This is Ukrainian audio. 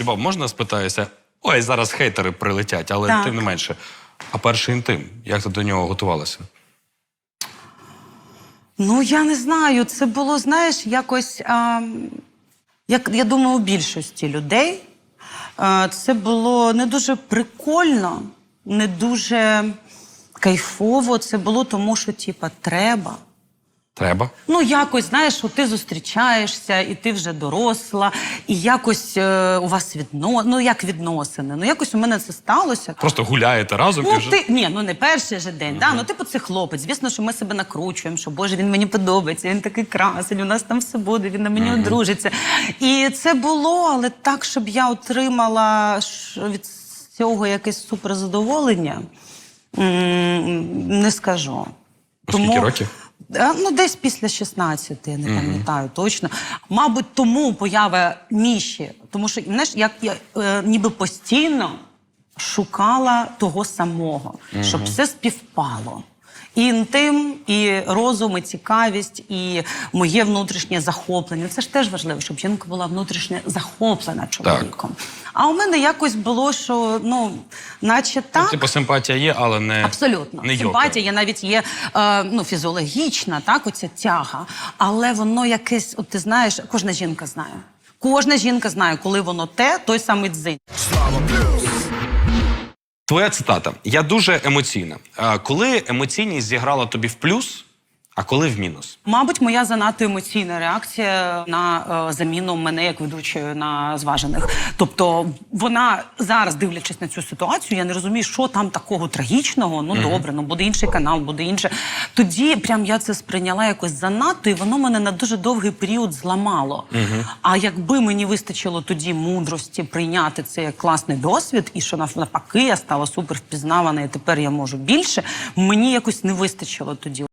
Любов, можна спитаюся? Ой, зараз хейтери прилетять, але Так. тим не менше. А перший інтим, як ти до нього готувалася? Ну, я не знаю. Це було, знаєш, якось, а, як я думаю, у більшості людей. А, це було не дуже прикольно, не дуже кайфово. Це було тому, що, типа, треба. Треба? Ну, якось, знаєш, що ти зустрічаєшся, і ти вже доросла, і якось е, у вас відно... ну, як відносини. Ну, якось у мене це сталося. Просто гуляєте разом і Ну, вже. ти ні, ну не перший же день. Да? Ну, типу, це хлопець. Звісно, що ми себе накручуємо, що Боже, він мені подобається, він такий красень, у нас там все буде, він на мені одружиться. І це було, але так, щоб я отримала від цього якесь суперзадоволення, не скажу. А скільки років? Ну, десь після 16, я не пам'ятаю точно. Мабуть, тому поява Міші, тому що знаєш, як я е, ніби постійно шукала того самого, щоб все співпало. І інтим, і розум, і цікавість, і моє внутрішнє захоплення. Це ж теж важливо, щоб жінка була внутрішньо захоплена чоловіком. А у мене якось було, що ну, наче так. Типу симпатія є, але не. Абсолютно. Не Симпатія є навіть є е, ну, фізіологічна, так, оця тяга. Але воно якесь, от ти знаєш, кожна жінка знає. Кожна жінка знає, коли воно те, той самий дзинь. Твоя цитата. Я дуже емоційна. Коли емоційність зіграла тобі в плюс, а коли в мінус? Мабуть, моя занадто емоційна реакція на е, заміну мене як ведучої на зважених. Тобто, вона зараз, дивлячись на цю ситуацію, я не розумію, що там такого трагічного. Ну добре, ну буде інший канал, буде інше. Тоді прям я це сприйняла якось занадто, і воно мене на дуже довгий період зламало. А якби мені вистачило тоді мудрості прийняти це як класний досвід, і що навпаки я стала супер впізнавана, і тепер я можу більше. Мені якось не вистачило тоді.